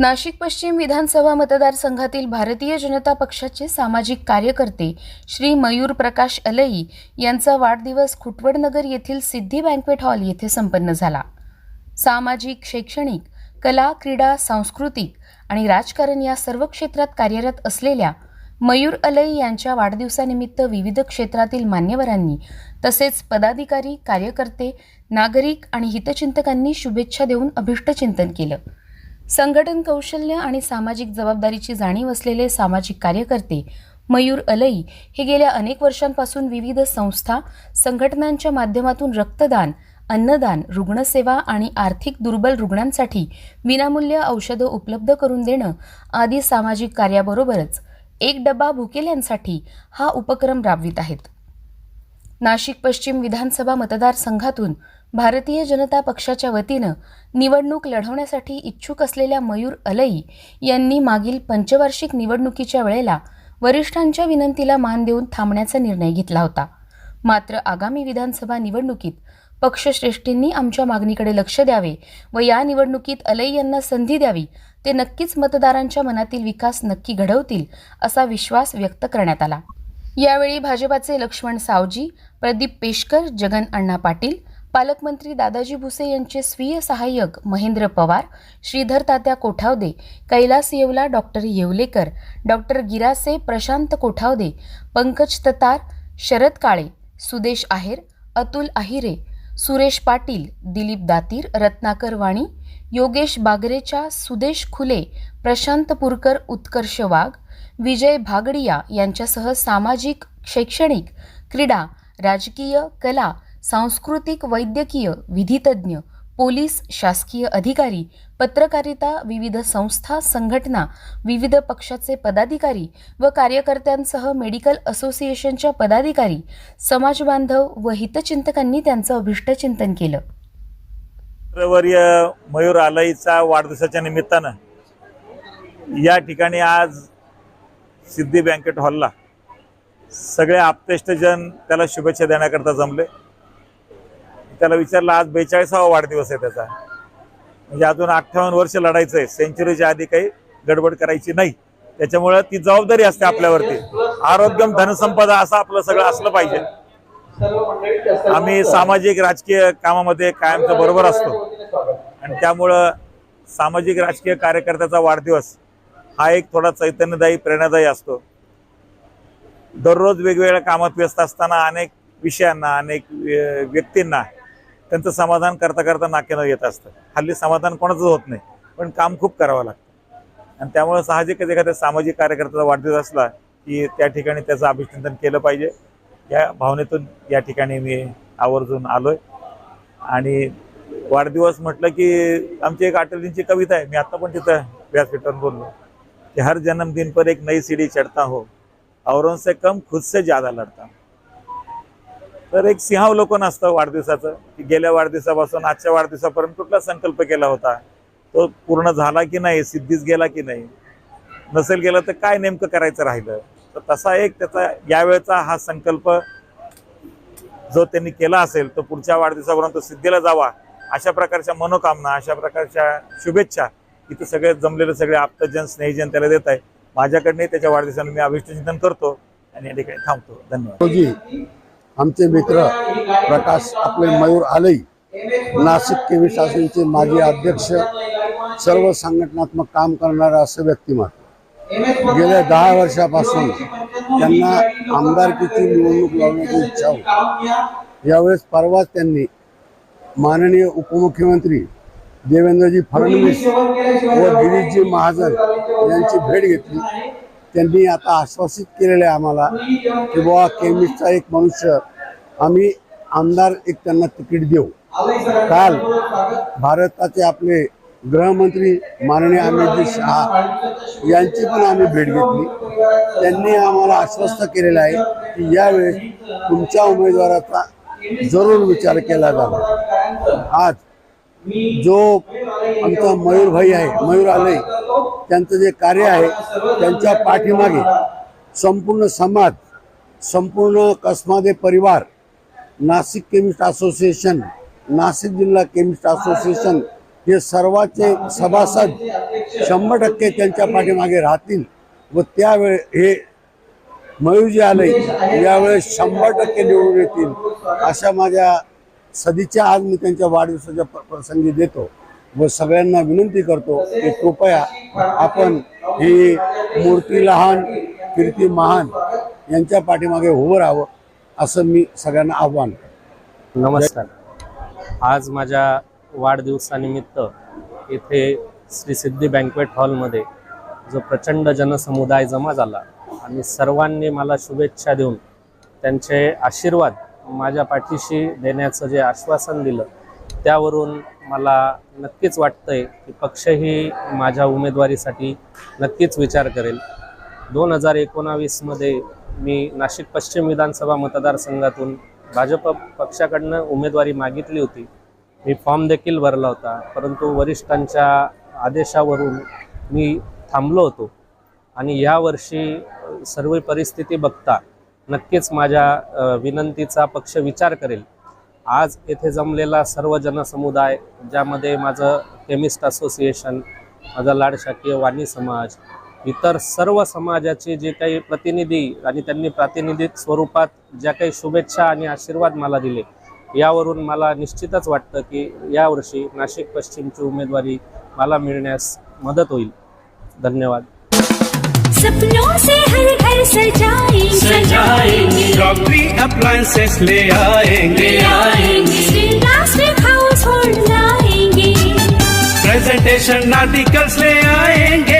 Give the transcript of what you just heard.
नाशिक पश्चिम विधानसभा मतदारसंघातील भारतीय जनता पक्षाचे सामाजिक कार्यकर्ते श्री मयूर प्रकाश अलई यांचा वाढदिवस खुटवडनगर येथील सिद्धी बँक्वेट हॉल येथे संपन्न झाला. सामाजिक शैक्षणिक कला क्रीडा सांस्कृतिक आणि राजकारण या सर्व क्षेत्रात कार्यरत असलेल्या मयूर अलई यांच्या वाढदिवसानिमित्त विविध क्षेत्रातील मान्यवरांनी तसेच पदाधिकारी कार्यकर्ते नागरिक आणि हितचिंतकांनी शुभेच्छा देऊन अभिष्टचिंतन केलं. संघटन कौशल्य आणि सामाजिक जबाबदारीची जाणीव असलेले सामाजिक कार्यकर्ते मयूर अलई हे गेल्या अनेक वर्षांपासून विविध संस्था संघटनांच्या माध्यमातून रक्तदान अन्नदान रुग्णसेवा आणि आर्थिक दुर्बल रुग्णांसाठी विनामूल्य औषधं उपलब्ध करून देणं आदी सामाजिक कार्याबरोबरच एक डबा भुकेल्यांसाठी हा उपक्रम राबवित आहेत. नाशिक पश्चिम विधानसभा मतदारसंघातून भारतीय जनता पक्षाच्या वतीनं निवडणूक लढवण्यासाठी इच्छुक असलेल्या मयूर अलई यांनी मागील पंचवार्षिक निवडणुकीच्या वेळेला वरिष्ठांच्या विनंतीला मान देऊन थांबण्याचा निर्णय घेतला होता. मात्र आगामी विधानसभा निवडणुकीत पक्षश्रेष्ठींनी आमच्या मागणीकडे लक्ष द्यावे व या निवडणुकीत अलई यांना संधी द्यावी ते नक्कीच मतदारांच्या मनातील विकास नक्की घडवतील असा विश्वास व्यक्त करण्यात आला. यावेळी भाजपाचे लक्ष्मण सावजी प्रदीप पेशकर जगन अण्णा पाटील पालकमंत्री दादाजी भुसे यांचे स्वीय सहाय्यक महेंद्र पवार श्रीधर तात्या कोठावदे कैलास येवला डॉक्टर येवलेकर डॉक्टर गिरासे प्रशांत कोठावदे पंकज ततार शरद काळे सुदेश आहेर अतुल आहिरे सुरेश पाटील दिलीप दातीर रत्नाकर वाणी योगेश बागरेच्या सुदेश खुले प्रशांत पुरकर उत्कर्ष वाघ विजय भागडिया यांच्यासह सामाजिक शैक्षणिक क्रीडा राजकीय कला सांस्कृतिक वैद्यकीय विधितज्ञ पोलीस शासकीय अधिकारी पत्रकारिता विविध संस्था संघटना विविध पक्षाचे पदाधिकारी व कार्यकर्त्यांसह मेडिकल असोसिएशनच्या पदाधिकारी समाजबांधव व हितचिंतकांनी त्यांचं अभिष्टचिंतन केलं. मित्रवर्य मयूर आलईचा वाढदिवसाच्या निमित्तानं या ठिकाणी आज सिद्धी बँकेट हॉलला सगळे आप्तेष्टजन त्याला शुभेच्छा देण्याकरता जमले. त्याला विचारलं आज बेचाळीसावा वाढदिवस आहे त्याचा. म्हणजे अजून अठ्ठावन्न वर्ष लढायचं आहे सेंचुरीच्या आधी काही गडबड करायची नाही. त्याच्यामुळं ती जबाबदारी असते आपल्यावरती. आरोग्यम धनसंपदा असं आपलं सगळं असलं पाहिजे. आम्ही सामाजिक राजकीय कामामध्ये कायमचं बरोबर असतो. आणि त्यामुळं सामाजिक राजकीय कार्यकर्त्याचा वाढदिवस हा एक थोडा चैतन्यदायी प्रेरणादायी असतो. दररोज वेगवेगळ्या कामात व्यस्त असताना अनेक विषयांना अनेक व्यक्तींना त्यांचं समाधान करता करता नाक्यानं येत असतं. हल्ली समाधान कोणाचंच होत नाही पण काम खूप करावं लागतं. आणि त्यामुळे साहजिकच एखाद्या सामाजिक कार्यकर्त्याचा वाढदिवस असला की त्या ठिकाणी त्याचं अभिचिंतन केलं पाहिजे. या भावनेतून या ठिकाणी मी आवर्जून आलोय. आणि वाढदिवस म्हटलं की आमची एक अटलजींची कविता आहे. मी आत्ता पण तिथं व्यासपीठावर बोललो कि हर जन्मदिन पर एक नई सीढ़ी चढ़ता हो औरों से कम खुद से ज्यादा लढता तर एक सिंहावलोकन असतं वाढदिवसाचं की गेल्या वाढदिवसापासून आजच्या वाढदिवसापर्यंत कुठला संकल्प केला होता? तो पूर्ण झाला की नाही? सिद्धीच गेला की नाही? नसेल गेला तर काय नेमकं करायचं राहिलं? तर तसा एक त्याचा यावेळचा हा संकल्प जो त्यांनी केला असेल तो पुढच्या वाढदिवसापर्यंत सिद्धीला जावा. अशा प्रकारच्या मनोकामना अशा प्रकारच्या शुभेच्छा इथं सगळे जमलेले सगळे आप्तजन स्नेहजन त्याला देत आहे माझ्याकडनं त्याच्या वाढदिवसानं मी अभिष्टचिंतन करतो आणि या ठिकाणी थांबतो. धन्यवाद. आमचे मित्र प्रकाश आपले मयूर आलई नाशिक केवी शासनचे माजी अध्यक्ष सर्व संघटनात्मक काम करणारा असं व्यक्तिमत्व. गेल्या दहा वर्षापासून त्यांना आमदारकीची निवडणूक लावण्याची इच्छा होती. यावेळेस परवाच त्यांनी माननीय उपमुख्यमंत्री देवेंद्रजी फडणवीस व गिरीशजी महाजन यांची भेट घेतली. त्यांनी आता आश्वासित केलेलं आहे आम्हाला की बुवा केमिस्टचा एक मनुष्य आम्ही आमदार एक त्यांना तिकीट देऊ. काल भारताचे आपले गृहमंत्री माननीय अमितजी शहा यांची पण आम्ही भेट घेतली. त्यांनी आम्हाला आश्वस्त केलेलं आहे की यावेळेस तुमच्या उमेदवाराचा जरूर विचार केला जावा आज जो आमचा मयूर भाई आहे मयूर आलय त्यांचं जे कार्य आहे त्यांच्या पाठीमागे संपूर्ण समाज संपूर्ण कसमादे परिवार नाशिक केमिस्ट असोसिएशन नाशिक जिल्हा केमिस्ट असोसिएशन हे सर्वाचे सभासद शंभर टक्के त्यांच्या पाठीमागे राहतील व त्यावेळे हे मयूरजी आले यावेळेस शंभर टक्के निवडून येतील अशा माझ्या सदीच्या आज मी त्यांच्या वाढदिवसाच्या प्र- प्रसंगी देतो व सगळ्यांना विनंती करतो की कृपया आपण ही मूर्ती लहान कीर्ती महान यांच्या पाठीमागे उभं राहावं. असं मी सगळ्यांना आव्हान नमस्कार. आज माझ्या वाढदिवसानिमित्त येथे श्री सिद्धी बँकवेट हॉलमध्ये जो प्रचंड जनसमुदाय जमा झाला आणि सर्वांनी मला शुभेच्छा देऊन त्यांचे आशीर्वाद माझ्या पाठीशी देण्याचं जे आश्वासन दिलं त्यावरून मला नक्कीच वाटतंय की पक्षही माझ्या उमेदवारीसाठी नक्कीच विचार करेल. दोन हजार एकोणावीसमध्ये मी नाशिक पश्चिम विधानसभा मतदारसंघातून भाजप पक्षाकडनं उमेदवारी मागितली होती. मी फॉर्म देखील भरला होता. परंतु वरिष्ठांच्या आदेशावरून मी थांबलो होतो. आणि यावर्षी सर्व परिस्थिती बघता नक्कीच माझ्या विनंतीचा पक्ष विचार करेल. आज येथे जमलेला सर्व जनसमुदाय ज्यामध्ये माझं केमिस्ट असोसिएशन माझा लाड शाकीय वाणी समाज इतर सर्व समाजाचे जे काही प्रतिनिधी आणि त्यांनी प्रातिनिधिक स्वरूपात ज्या काही शुभेच्छा आणि आशीर्वाद मला दिले यावरून मला निश्चितच वाटतं की यावर्षी नाशिक पश्चिमची उमेदवारी मला मिळण्यास मदत होईल. धन्यवाद. सपनों से हर घर सजाएंगे. सजाएंगे. क्रॉकरी अप्लायंसेस ले आएंगे. आएंगे. श्री प्लास्टिक हाउस होल्ड लाएंगे. प्रेजेंटेशन आर्टिकल्स ले आएंगे.